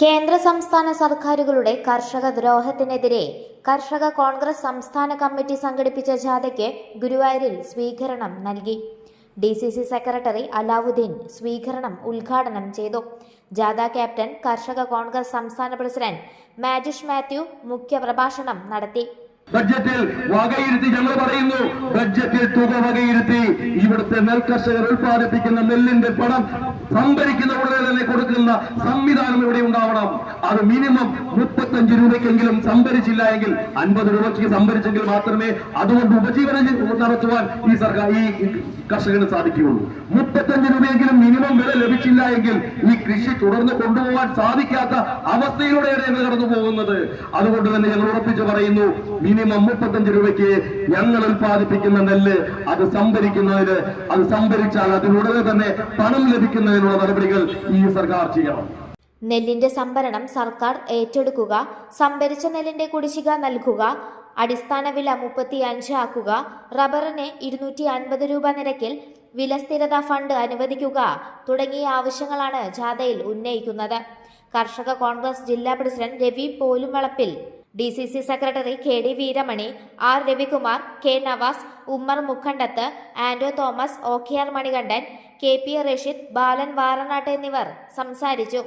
കേന്ദ്ര സംസ്ഥാന സർക്കാരുകളുടെ കർഷക ദ്രോഹത്തിനെതിരെ കർഷക കോൺഗ്രസ് സംസ്ഥാന കമ്മിറ്റി സംഘടിപ്പിച്ച ജാഥയ്ക്ക് ഗുരുവായൂരിൽ സ്വീകരണം നൽകി. D C C secretary Alavudeen സ്വീകരണം ഉദ്ഘാടനം ചെയ്തു. ജാഥ ക്യാപ്റ്റൻ കർഷക കോൺഗ്രസ് സംസ്ഥാന പ്രസിഡന്റ് മാജിഷ് മാത്യു മുഖ്യപ്രഭാഷണം നടത്തി. ബഡ്ജറ്റിൽ വകയിരുത്തി ഞങ്ങൾ പറയുന്നു ബഡ്ജറ്റിൽ തുക വകയിരുത്തി ഇവിടുത്തെ നെൽകർഷകർ ഉൽപ്പാദിപ്പിക്കുന്ന നെല്ലിന്റെ പണം സംഭരിക്കുന്ന ഉടനെ തന്നെ കൊടുക്കുന്ന സംവിധാനം ഇവിടെ ഉണ്ടാവണം. അത് മിനിമം മുപ്പത്തഞ്ച് രൂപയ്ക്കെങ്കിലും സംഭരിച്ചില്ല എങ്കിൽ അൻപത് രൂപയ്ക്ക് സംഭരിച്ചെങ്കിൽ മാത്രമേ അതുകൊണ്ട് ഉപജീവനം നടത്തുവാൻ ഈ സർക്കാർ ഈ കർഷകന് സാധിക്കുകയുള്ളൂ. മുപ്പത്തഞ്ച് രൂപയെങ്കിലും മിനിമം വില ലഭിച്ചില്ല എങ്കിൽ ഈ കൃഷി തുടർന്ന് കൊണ്ടുപോകാൻ സാധിക്കാത്ത അവസ്ഥയിലൂടെയാണ് കടന്നു പോകുന്നത് അതുകൊണ്ട് തന്നെ ഞങ്ങൾ ഉറപ്പിച്ചു പറയുന്നു മിനിമം മുപ്പത്തഞ്ച് രൂപയ്ക്ക് ഞങ്ങൾ ഉൽപ്പാദിപ്പിക്കുന്ന നെല്ല് അത് സംഭരിക്കുന്നതിന് അത് സംഭരിച്ചാൽ അതിനുടനെ തന്നെ പണം ലഭിക്കുന്നതിനുള്ള നടപടികൾ ഈ സർക്കാർ ചെയ്യണം. നെല്ലിന്റെ സംഭരണം സർക്കാർ ഏറ്റെടുക്കുക സംഭരിച്ച നെല്ലിന്റെ കുടിശ്ശിക നൽകുക അടിസ്ഥാന വില മുപ്പത്തി അഞ്ച് ആക്കുക റബ്ബറിന് ഇരുന്നൂറ്റി അൻപത് രൂപ നിരക്കിൽ വില സ്ഥിരത ഫണ്ട് അനുവദിക്കുക തുടങ്ങിയ ആവശ്യങ്ങളാണ് ജാഥയിൽ ഉന്നയിക്കുന്നത്. കർഷക കോൺഗ്രസ് ജില്ലാ president Ravi Polumvalappil D C C secretary K D Veeramani R Ravikumar K Navas Ummer Mukkandath Anto Thomas O K R Manikandan K P Rasheed Balan Varanattu എന്നിവർ സംസാരിച്ചു.